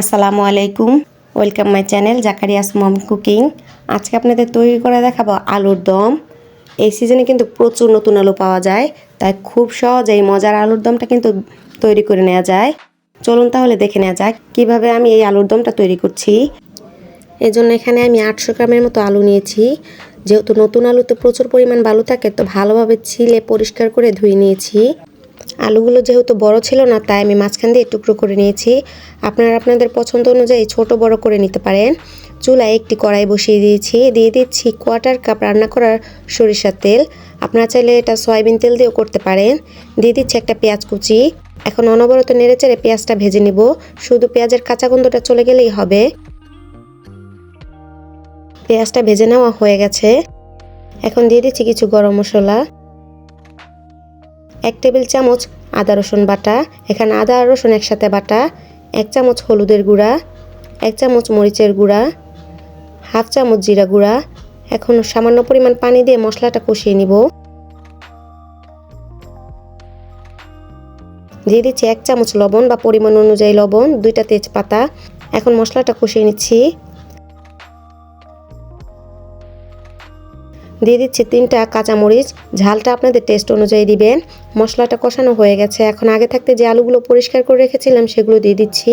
আসসালামু আলাইকুম। Welcome my channel Zakaria's mom cooking আজকে আপনাদের তৈরি করে দেখাবো আলুর দম। এই সিজনে কিন্তু প্রচুর নতুন আলু পাওয়া যায়, তাই খুব সহজেই মজার আলুর দমটা কিন্তু তৈরি করে নেওয়া যায়। চলুন তাহলে দেখে নেওয়া যাক কীভাবে আমি এই আলুর দমটা তৈরি করছি। এই জন্য এখানে আমি আটশো গ্রামের মতো আলু নিয়েছি। যেহেতু নতুন আলুতে প্রচুর পরিমাণ বালু থাকে, তো ভালোভাবে ছিলে পরিষ্কার করে ধুয়ে নিয়েছি। আলুগুলো যেহেতু বড় ছিল না, তাই আমি মাঝখান দিয়ে টুকরো করে নিয়েছি। আপনারা আপনাদের পছন্দ অনুযায়ী ছোট বড় করে নিতে পারেন। চুলায় একটি কড়াই বসিয়ে দিয়েছি। দিয়ে দিচ্ছি কোয়াটার কাপ রান্না করার সরিষার তেল। আপনারা চাইলে এটা সয়াবিন তেল দিয়েও করতে পারেন। দিয়ে দিচ্ছি একটা পেঁয়াজ কুচি। এখন অনবরত নেড়ে চেড়ে পেঁয়াজটা ভেজে নিব। শুধু পেঁয়াজের কাঁচা গন্ধটা চলে গেলেই হবে। পেঁয়াজটা ভেজে নেওয়া হয়ে গেছে। এখন দিয়ে দিচ্ছি কিছু গরম মশলা। এক টেবিল চামচ আদা, রসুন বাটা, এখানে আদা আর রসুন একসাথে বাটা, এক চামচ হলুদের গুঁড়া, এক চামচ মরিচের গুঁড়া, হাফ চামচ জিরা গুঁড়া। এখন সামান্য পরিমাণ পানি দিয়ে মশলাটা কষিয়ে নিব। দিয়ে দিচ্ছি এক চামচ লবণ বা পরিমাণ অনুযায়ী লবণ, দুইটা তেজপাতা। এখন মশলাটা কষিয়ে নিচ্ছি। দিয়ে দিচ্ছি তিনটা কাঁচামরিচ। ঝালটা আপনাদের টেস্ট অনুযায়ী দিবেন। মশলাটা কষানো হয়ে গেছে। এখন আগে থাকতে যে আলুগুলো পরিষ্কার করে রেখেছিলাম, সেগুলো দিয়ে দিচ্ছি।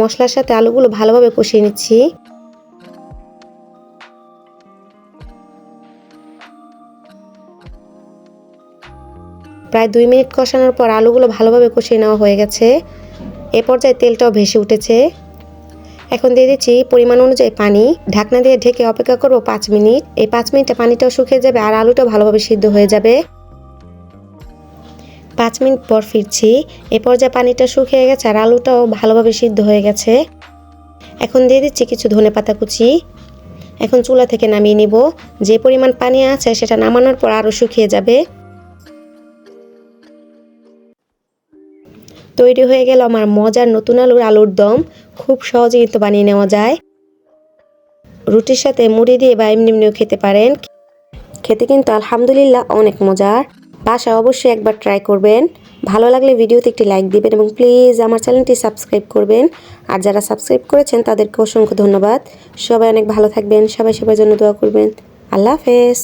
মশলার সাথে আলুগুলো ভালোভাবে কষিয়ে নিচ্ছি। প্রায় দুই মিনিট কষানোর পর আলুগুলো ভালোভাবে কষিয়ে নেওয়া হয়ে গেছে। এ পর্যায়ে তেলটাও ভেসে উঠেছে। এখন দিয়ে দিচ্ছি পরিমাণ অনুযায়ী পানি। ঢাকনা দিয়ে ঢেকে অপেক্ষা করব পাঁচ মিনিট। এই পাঁচ মিনিটে পানিটাও শুকিয়ে যাবে আর আলুটাও ভালোভাবে সিদ্ধ হয়ে যাবে। পাঁচ মিনিট পর ফিরছি। এ পর্যায়ে পানিটা শুকিয়ে গেছে আর আলুটাও ভালোভাবে সিদ্ধ হয়ে গেছে। এখন দিয়ে দিচ্ছি কিছু ধনে পাতা কুচি। এখন চুলা থেকে নামিয়ে নিব। যে পরিমাণ পানি আছে সেটা নামানোর পর আরও শুকিয়ে যাবে। তৈরি হয়ে গেল আমার মজার নতুন আলুর আলুর দম। খুব সহজে কিন্তু বানিয়ে নেওয়া যায়। রুটির সাথে মুড়ি দিয়ে বা এমনি এমনিও খেতে পারেন। খেতে কিন্তু আলহামদুলিল্লাহ অনেক মজার। বাসা অবশ্যই একবার ট্রাই করবেন। ভালো লাগলে ভিডিওতে একটি লাইক দিবেন এবং প্লিজ আমার চ্যানেলটি সাবস্ক্রাইব করবেন। আর যারা সাবস্ক্রাইব করেছেন, তাদেরকে অসংখ্য ধন্যবাদ। সবাই অনেক ভালো থাকবেন, সবাই সবার জন্য দোয়া করবেন। আল্লাহ হাফেজ।